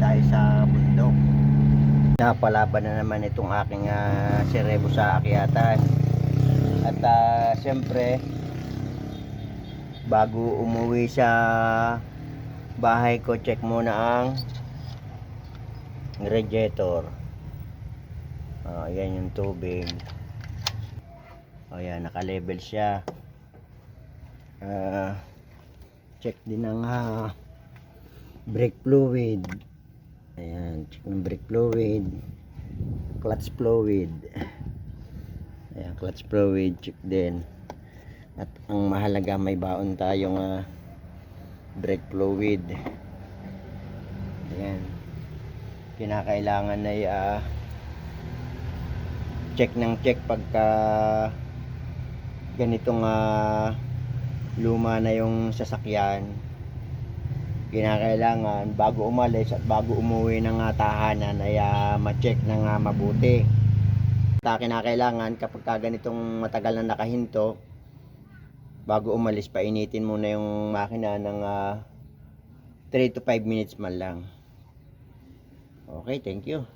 tayo sa bundok. Napalaban na naman itong aking uh, serebo sa akyatan. At ah, siyempre, bago umuwi sa bahay ko, check muna ang radiator. Ah, ayan yung tubig. Ayan, naka-level siya. Ah, check din ang ah, brake fluid. Ayan, check ng brake fluid. Clutch fluid. Ayan, clutch fluid, check din. At ang mahalaga may baon tayong ah, brake fluid. Ayan. Kinakailangan ay ah, check ng check pagka ganitong ah, luma na yung sasakyan kinakailangan bago umalis at bago umuwi ng ah, tahanan ay ah, ma-check ng ah, mabuti. Ta kinakailangan kapag ka ganitong matagal na nakahinto bago umalis painitin muna yung makina ng ah, 3 to 5 minutes man lang. Okay thank you